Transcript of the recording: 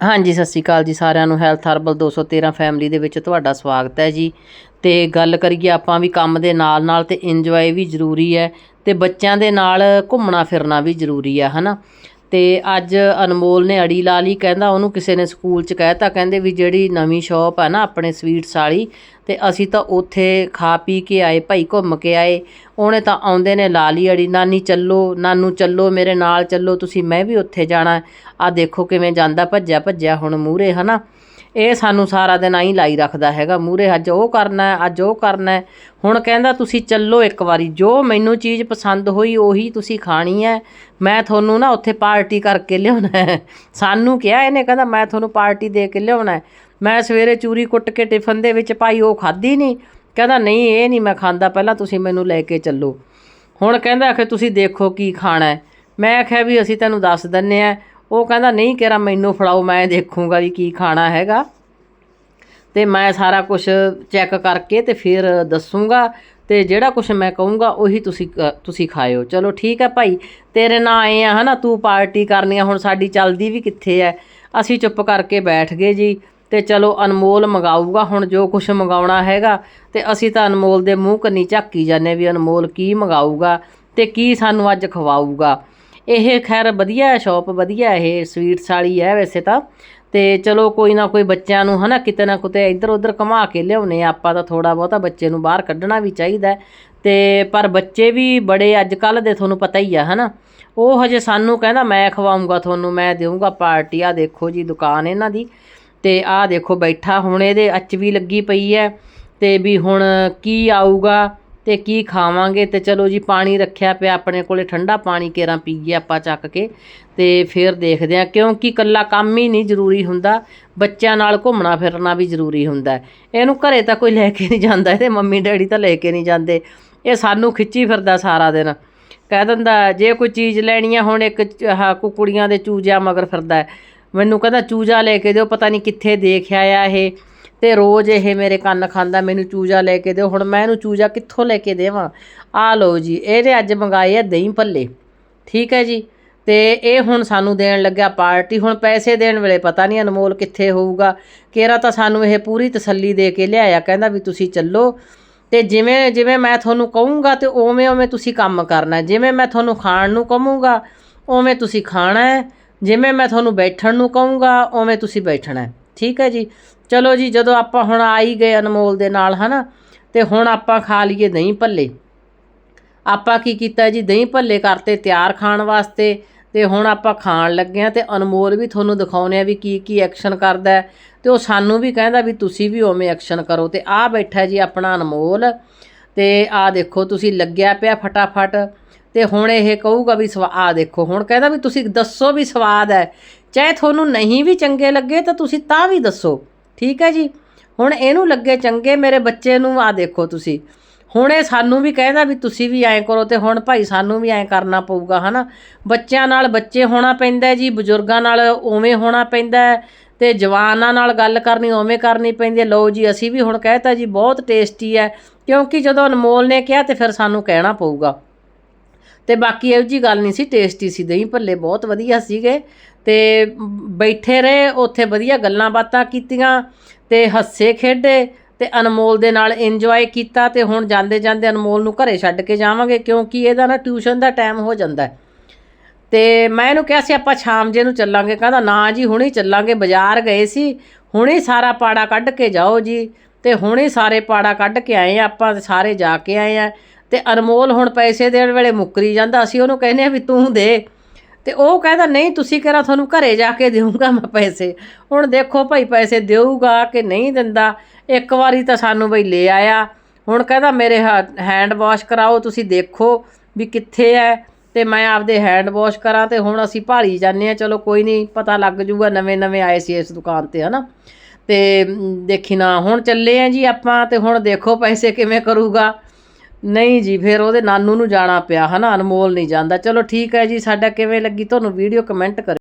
ਹਾਂਜੀ, ਸਤਿ ਸ਼੍ਰੀ ਅਕਾਲ ਜੀ ਸਾਰਿਆਂ ਨੂੰ। ਹੈਲਥ ਹਰਬਲ 213 ਫੈਮਿਲੀ ਦੇ ਵਿੱਚ ਤੁਹਾਡਾ ਸਵਾਗਤ ਹੈ ਜੀ। ਤੇ ਗੱਲ ਕਰੀਏ ਆਪਾਂ ਵੀ ਕੰਮ ਦੇ ਨਾਲ ਨਾਲ ਤੇ ਇੰਜੋਏ ਵੀ ਜ਼ਰੂਰੀ ਹੈ ਤੇ ਬੱਚਿਆਂ ਦੇ ਨਾਲ ਘੁੰਮਣਾ ਫਿਰਨਾ ਵੀ ਜ਼ਰੂਰੀ ਹੈ, ਹਨਾ? ਤੇ ਅੱਜ ਅਨਮੋਲ ਨੇ ਅੜੀ ਲਾ ਲਈ, ਕਹਿੰਦਾ ਉਹਨੂੰ ਕਿਸੇ ਨੇ ਸਕੂਲ 'ਚ ਕਹਿਤਾ ਕਹਿੰਦੇ ਵੀ ਜਿਹੜੀ ਨਵੀਂ ਸ਼ਾਪ ਹੈ ਨਾ ਆਪਣੇ ਸਵੀਟਸ ਵਾਲੀ ਤੇ ਅਸੀਂ ਤਾਂ ਉੱਥੇ ਖਾ ਪੀ ਕੇ ਆਏ, ਭਾਈ ਘੁੰਮ ਕੇ ਆਏ। ਉਹਨੇ ਤਾਂ ਆਉਂਦੇ ਨੇ ਲਾ ਲਈ ਅੜੀ, ਨਾਨੀ ਚੱਲੋ, ਨਾਨੂ ਚੱਲੋ, ਮੇਰੇ ਨਾਲ ਚੱਲੋ, ਤੁਸੀਂ ਮੈਂ ਵੀ ਉੱਥੇ ਜਾਣਾ। ਆ ਦੇਖੋ ਕਿਵੇਂ ਜਾਂਦਾ ਭੱਜਿਆ ਭੱਜਿਆ ਹੁਣ ਮੂਰੇ ਹਨਾ? ਇਹ ਸਾਨੂੰ ਸਾਰਾ ਦਿਨ ਆਈ ਲਾਈ ਰੱਖਦਾ ਹੈਗਾ। ਮੂਰੇ ਅੱਜ ਉਹ ਕਰਨਾ ਅੱਜ ਉਹ ਕਰਨਾ ਹੁਣ ਕਹਿੰਦਾ ਤੁਸੀਂ ਚੱਲੋ ਇੱਕ ਵਾਰੀ। ਜੋ ਮੈਨੂੰ ਚੀਜ਼ ਪਸੰਦ ਹੋਈ, ਉਹੀ ਤੁਸੀਂ ਖਾਣੀ ਹੈ। ਮੈਂ ਤੁਹਾਨੂੰ ਨਾ ਉੱਥੇ ਪਾਰਟੀ ਕਰਕੇ ਲਿਆਉਣਾ ਸਾਨੂੰ ਕਿਹਾ ਇਹਨੇ, ਕਹਿੰਦਾ ਮੈਂ ਤੁਹਾਨੂੰ ਪਾਰਟੀ ਦੇ ਕੇ ਲਿਆਉਣਾ ਮੈਂ ਸਵੇਰੇ ਚੂਰੀ ਕੁੱਟ ਕੇ ਟਿਫਨ ਦੇ ਵਿੱਚ ਪਾਈ, ਉਹ ਖਾਧੀ ਨਹੀਂ। ਕਹਿੰਦਾ, ਨਹੀਂ, ਇਹ ਨਹੀਂ ਮੈਂ ਖਾਂਦਾ, ਪਹਿਲਾਂ ਤੁਸੀਂ ਮੈਨੂੰ ਲੈ ਕੇ ਚੱਲੋ। ਹੁਣ ਕਹਿੰਦਾ ਕਿ ਤੁਸੀਂ ਦੇਖੋ ਕੀ ਖਾਣਾ ਮੈਂ ਆਖਿਆ, ਵੀ ਅਸੀਂ ਤੈਨੂੰ ਦੱਸ ਦਿੰਨੇ ਆ ਉਹ ਕਹਿੰਦਾ, ਨਹੀਂ ਕਿਹੜਾ ਮੈਨੂੰ ਫੜਾਓ, ਮੈਂ ਦੇਖੂੰਗਾ ਵੀ ਕੀ ਖਾਣਾ ਹੈਗਾ। ਤੇ ਮੈਂ ਸਾਰਾ ਕੁਝ ਚੈੱਕ ਕਰਕੇ ਤੇ ਫਿਰ ਦੱਸੂਗਾ ਤੇ ਜਿਹੜਾ ਕੁਝ ਮੈਂ ਕਹੂੰਗਾ, ਉਹੀ ਤੁਸੀਂ ਕ- ਤੁਸੀਂ ਖਾਇਓ। ਚਲੋ ਠੀਕ ਹੈ ਭਾਈ, ਤੇਰੇ ਨਾਲ ਆਏ ਆ, ਹਨਾ? ਤੂੰ ਪਾਰਟੀ ਕਰਨੀ ਆ, ਹੁਣ ਸਾਡੀ ਚੱਲਦੀ ਵੀ ਕਿੱਥੇ ਹੈ ਅਸੀਂ ਚੁੱਪ ਕਰਕੇ ਬੈਠ ਗਏ ਜੀ ਤੇ ਚਲੋ ਅਨਮੋਲ ਮੰਗਾਊਗਾ, ਹੁਣ ਜੋ ਕੁਝ ਮੰਗਾਉਣਾ ਹੈਗਾ ਤੇ ਅਸੀਂ ਤਾਂ ਅਨਮੋਲ ਦੇ ਮੂੰਹ ਕੰਨੀ ਝਾਕੀ ਜਾਂਦੇ ਵੀ ਅਨਮੋਲ ਕੀ ਮੰਗਾਊਗਾ ਤੇ ਕੀ ਸਾਨੂੰ ਅੱਜ ਖਵਾਊਗਾ। ਇਹ ਖੈਰ ਵਧੀਆ ਹੈ ਸ਼ਾਪ ਵਧੀਆ ਇਹ ਸਵੀਟਸ ਵਾਲੀ ਹੈ ਵੈਸੇ ਤਾਂ। ਤੇ ਚਲੋ ਕੋਈ ਨਾ ਕੋਈ ਬੱਚਿਆਂ ਨੂੰ ਹਨਾ, ਕਿਤੇ ਨਾ ਕਿਤੇ ਇੱਧਰ ਉੱਧਰ ਘੁਮਾ ਕੇ ਲਿਆਉਨੇ ਆ। ਆਪਾਂ ਤਾਂ ਥੋੜਾ ਬਹੁਤਾ ਬੱਚੇ ਨੂੰ ਬਾਹਰ ਕੱਢਣਾ ਵੀ ਚਾਹੀਦਾ ਹੈ। ਤੇ ਪਰ ਬੱਚੇ ਵੀ ਬੜੇ ਅੱਜ ਕੱਲ ਦੇ ਤੁਹਾਨੂੰ ਪਤਾ ਹੀ ਆ, ਹਨਾ। ਉਹ ਹਜੇ ਸਾਨੂੰ ਕਹਿੰਦਾ, ਮੈਂ ਖਵਾਉਂਗਾ ਤੁਹਾਨੂੰ, ਮੈਂ ਦੇਵਾਂਗਾ ਪਾਰਟੀ। ਆ ਦੇਖੋ ਜੀ, ਦੁਕਾਨ ਇਹਨਾਂ ਦੀ। ਤੇ ਆਹ ਦੇਖੋ ਬੈਠਾ, ਹੁਣ ਇਹਦੇ ਅੱਚ ਵੀ ਲੱਗੀ ਪਈ ਹੈ। ਤੇ ਵੀ ਹੁਣ ਕੀ ਆਊਗਾ? ਤੇ ਕੀ ਖਾਵਾਂਗੇ? ਤੇ ਚਲੋ ਜੀ, ਪਾਣੀ ਰੱਖਿਆ ਪਿਆ ਆਪਣੇ ਕੋਲੇ, ਠੰਡਾ ਪਾਣੀ ਕੇਰਾਂ ਪੀਏ ਆਪਾਂ ਚੱਕ ਕੇ। ਤੇ ਫਿਰ ਦੇਖਦੇ ਆ ਕਿਉਂਕਿ ਕੱਲਾ ਕੰਮ ਹੀ ਨਹੀਂ ਜ਼ਰੂਰੀ ਹੁੰਦਾ, ਬੱਚਿਆਂ ਨਾਲ ਘੁੰਮਣਾ ਫਿਰਨਾ ਵੀ ਜ਼ਰੂਰੀ ਹੁੰਦਾ ਇਹਨੂੰ ਘਰੇ ਤਾਂ ਕੋਈ ਲੈ ਕੇ ਨਹੀਂ ਜਾਂਦਾ, ਇਹਦੇ ਮੰਮੀ ਡੈਡੀ ਤਾਂ ਲੈ ਕੇ ਨਹੀਂ ਜਾਂਦੇ। ਇਹ ਸਾਨੂੰ ਖਿੱਚੀ ਫਿਰਦਾ ਸਾਰਾ ਦਿਨ। ਕਹਿ ਦਿੰਦਾ, ਜੇ ਕੋਈ ਚੀਜ਼ ਲੈਣੀ ਆ ਹੁਣ, ਇੱਕ ਚ- ਆਹ ਕੁਕੜੀਆਂ ਦੇ ਚੂਜਾ ਮਗਰ ਫਿਰਦਾ ਮੈਨੂੰ ਕਹਿੰਦਾ, ਚੂਜਾ ਲੈ ਕੇ ਦਿਓ, ਪਤਾ ਨਹੀਂ ਕਿੱਥੇ ਦੇਖਿਆ ਆ ਇਹ। ਤੇ ਰੋਜ਼ ਇਹ ਮੇਰੇ ਕੰਨ ਖਾਂਦਾ, ਮੈਨੂੰ ਚੂਜਾ ਲੈ ਕੇ ਦਿਓ। ਹੁਣ ਮੈਂ ਇਹਨੂੰ ਚੂਜਾ ਕਿੱਥੋਂ ਲੈ ਕੇ ਦੇਵਾਂ? ਆ ਲਓ ਜੀ ਇਹਨੇ ਅੱਜ ਮੰਗਾਏ ਆ ਦਹੀਂ ਭੱਲੇ। ਠੀਕ ਹੈ ਜੀ? ਤੇ ਇਹ ਹੁਣ ਸਾਨੂੰ ਦੇਣ ਲੱਗਿਆ ਪਾਰਟੀ। ਹੁਣ ਪੈਸੇ ਦੇਣ ਵੇਲੇ ਪਤਾ ਨਹੀਂ ਅਨਮੋਲ ਕਿੱਥੇ ਹੋਊਗਾ। ਕੇਰਾ ਤਾਂ ਸਾਨੂੰ ਇਹ ਪੂਰੀ ਤਸੱਲੀ ਦੇ ਕੇ ਲਿਆਇਆ, ਕਹਿੰਦਾ ਵੀ ਤੁਸੀਂ ਚੱਲੋ। ਤੇ ਜਿਵੇਂ ਜਿਵੇਂ ਮੈਂ ਤੁਹਾਨੂੰ ਕਹੂੰਗਾ ਤੇ ਉਵੇਂ ਉਵੇਂ ਤੁਸੀਂ ਕੰਮ ਕਰਨਾ ਜਿਵੇਂ ਮੈਂ ਤੁਹਾਨੂੰ ਖਾਣ ਨੂੰ ਕਹੂੰਗਾ, ਉਵੇਂ ਤੁਸੀਂ ਖਾਣਾ ਹੈ। ਜਿਵੇਂ ਮੈਂ ਤੁਹਾਨੂੰ ਬੈਠਣ ਨੂੰ ਕਹੂੰਗਾ, ਉਵੇਂ ਤੁਸੀਂ ਬੈਠਣਾ ਹੈ। ਠੀਕ ਹੈ ਜੀ? ਚਲੋ ਜੀ, ਜਦੋਂ ਆਪਾਂ ਹੁਣ ਆ ਹੀ ਗਏ ਅਨਮੋਲ ਦੇ ਨਾਲ, ਹਨਾ? ਤੇ ਹੁਣ ਆਪਾਂ ਖਾ ਲਈਏ ਦਹੀਂ ਭੱਲੇ। ਆਪਾਂ ਕੀ ਕੀਤਾ ਜੀ, ਦਹੀਂ ਭੱਲੇ ਕਰਤੇ ਤਿਆਰ ਖਾਣ ਵਾਸਤੇ ਤੇ ਹੁਣ ਆਪਾਂ ਖਾਣ ਲੱਗੇ ਆ ਤੇ ਅਨਮੋਲ ਵੀ ਤੁਹਾਨੂੰ ਦਿਖਾਉਨੇ ਆ ਵੀ ਕੀ ਕੀ ਐਕਸ਼ਨ ਕਰਦਾ ਹੈ। ਤੇ ਉਹ ਸਾਨੂੰ ਵੀ ਕਹਿੰਦਾ ਵੀ ਤੁਸੀਂ ਵੀ ਉਵੇਂ ਐਕਸ਼ਨ ਕਰੋ। ਤੇ ਆ ਬੈਠਾ ਜੀ ਆਪਣਾ ਅਨਮੋਲ। ਤੇ ਆ ਦੇਖੋ, ਤੁਸੀਂ ਲੱਗਿਆ ਪਿਆ ਫਟਾਫਟ। ਤੇ ਹੁਣ ਇਹ ਕਹੂਗਾ ਵੀ ਸਵਾ ਆ ਦੇਖੋ, ਹੁਣ ਕਹਿੰਦਾ ਵੀ ਤੁਸੀਂ ਦੱਸੋ ਵੀ ਸਵਾਦ ਹੈ। ਚਾਹੇ ਤੁਹਾਨੂੰ ਨਹੀਂ ਵੀ ਚੰਗੇ ਲੱਗੇ ਤਾਂ ਤੁਸੀਂ ਤਾਂ ਵੀ ਦੱਸੋ। ਠੀਕ ਹੈ ਜੀ? ਹੁਣ ਇਹਨੂੰ ਲੱਗੇ ਚੰਗੇ ਮੇਰੇ ਬੱਚੇ ਨੂੰ ਆ ਦੇਖੋ ਤੁਸੀਂ। ਹੁਣ ਇਹ ਸਾਨੂੰ ਵੀ ਕਹਿੰਦਾ ਵੀ ਤੁਸੀਂ ਵੀ ਐਂ ਕਰੋ ਤੇ ਹੁਣ ਭਾਈ ਸਾਨੂੰ ਵੀ ਐਂ ਕਰਨਾ ਪਊਗਾ, ਹਨਾ? ਬੱਚਿਆਂ ਨਾਲ ਬੱਚੇ ਹੋਣਾ ਪੈਂਦਾ ਜੀ, ਬਜ਼ੁਰਗਾਂ ਨਾਲ ਉਵੇਂ ਹੋਣਾ ਪੈਂਦਾ ਹੈ ਤੇ ਜਵਾਨਾਂ ਨਾਲ ਗੱਲ ਕਰਨੀ ਉਵੇਂ ਕਰਨੀ ਪੈਂਦੀ ਹੈ। ਲਓ ਜੀ, ਅਸੀਂ ਵੀ ਹੁਣ ਕਹਿਤਾ ਜੀ, ਬਹੁਤ ਟੇਸਟੀ ਹੈ, ਕਿਉਂਕਿ ਜਦੋਂ ਅਨਮੋਲ ਨੇ ਕਿਹਾ ਤੇ ਫਿਰ ਸਾਨੂੰ ਕਹਿਣਾ ਪਊਗਾ। ਤੇ ਬਾਕੀ ਇਹੋ ਜੀ ਗੱਲ ਨਹੀਂ ਸੀ ਟੇਸਟੀ ਸੀ ਦਹੀਂ ਭੱਲੇ, ਬਹੁਤ ਵਧੀਆ ਸੀਗੇ। ਤੇ ਬੈਠੇ ਰਹੇ, ਉੱਥੇ ਵਧੀਆ ਗੱਲਾਂ ਬਾਤਾਂ ਕੀਤੀਆਂ ਤੇ ਹੱਸੇ ਖੇਡੇ ਤੇ ਅਨਮੋਲ ਦੇ ਨਾਲ ਇੰਜੋਏ ਕੀਤਾ ਤੇ ਹੁਣ ਜਾਂਦੇ ਜਾਂਦੇ ਅਨਮੋਲ ਨੂੰ ਘਰੇ ਛੱਡ ਕੇ ਜਾਵਾਂਗੇ ਕਿਉਂਕਿ ਇਹਦਾ ਨਾ ਟਿਊਸ਼ਨ ਦਾ ਟਾਈਮ ਹੋ ਜਾਂਦਾ ਹੈ। ਤੇ ਮੈਂ ਇਹਨੂੰ ਕਿਹਾ ਸੀ, ਆਪਾਂ ਸ਼ਾਮ ਜੇ ਨੂੰ ਚੱਲਾਂਗੇ, ਕਹਿੰਦਾ ਨਾ ਜੀ, ਹੁਣੇ ਚੱਲਾਂਗੇ, ਬਾਜ਼ਾਰ ਗਏ ਸੀ, ਹੁਣੇ ਸਾਰਾ ਪਾੜਾ ਕੱਢ ਕੇ ਜਾਓ ਜੀ। ਤੇ ਹੁਣੇ ਸਾਰੇ ਪਾੜਾ ਕੱਢ ਕੇ ਆਏ ਆ, ਆਪਾਂ ਸਾਰੇ ਜਾ ਕੇ ਆਏ ਆ। ਤੇ ਅਨਮੋਲ ਹੁਣ ਪੈਸੇ ਦੇਣ ਵੇਲੇ ਮੁੱਕਰੀ ਜਾਂਦਾ ਅਸੀਂ ਉਹਨੂੰ ਕਹਿੰਦੇ ਆ ਵੀ ਤੂੰ ਦੇ। ਤੇ ਉਹ ਕਹਿੰਦਾ ਨਹੀਂ ਤੁਸੀਂ ਕਿਹੜਾ ਤੁਹਾਨੂੰ ਘਰੇ ਜਾ ਕੇ ਦੇਊਂਗਾ ਮੈਂ ਪੈਸੇ? ਹੁਣ ਦੇਖੋ ਭਾਈ ਪੈਸੇ ਦੇਊਗਾ ਕਿ ਨਹੀਂ ਦਿੰਦਾ। ਇੱਕ ਵਾਰੀ ਤਾਂ ਸਾਨੂੰ ਬਈ ਲੈ ਆਇਆ। ਹੁਣ ਕਹਿੰਦਾ ਮੇਰੇ ਹੈਂਡ ਵਾਸ਼ ਕਰਾਓ ਤੁਸੀਂ ਦੇਖੋ ਵੀ ਕਿੱਥੇ ਹੈ ਤੇ ਮੈਂ ਆਪਦੇ ਹੈਂਡ ਵਾਸ਼ ਕਰਾਂ ਤੇ ਹੁਣ ਅਸੀਂ ਭਾਲੀ ਜਾਂਦੇ ਆ ਚਲੋ ਕੋਈ ਨਹੀਂ ਪਤਾ ਲੱਗ ਜੂਗਾ ਨਵੇਂ ਨਵੇਂ ਆਏ ਸੀ ਇਸ ਦੁਕਾਨ ਤੇ ਹਨਾ? ਤੇ ਮ, ਦੇਖੀ ਨਾ ਹੁਣ ਚੱਲੇ ਆ ਜੀ ਆਪਾਂ ਤੇ ਹੁਣ ਦੇਖੋ ਪੈਸੇ ਕਿਵੇਂ ਕਰੂਗਾ। ਨਹੀਂ ਜੀ, ਫਿਰ ਉਹਦੇ ਨਾਨੂ ਨੂੰ ਜਾਣਾ ਪਿਆ, ਹਨਾ? ਅਨਮੋਲ ਨਹੀਂ ਜਾਂਦਾ। ਚਲੋ ਠੀਕ ਹੈ ਜੀ, ਸਾਡਾ ਕਿਵੇਂ ਲੱਗੀ? ਤੁਹਾਨੂੰ ਵੀਡੀਓ ਕਮੈਂਟ ਕਰਿਓ।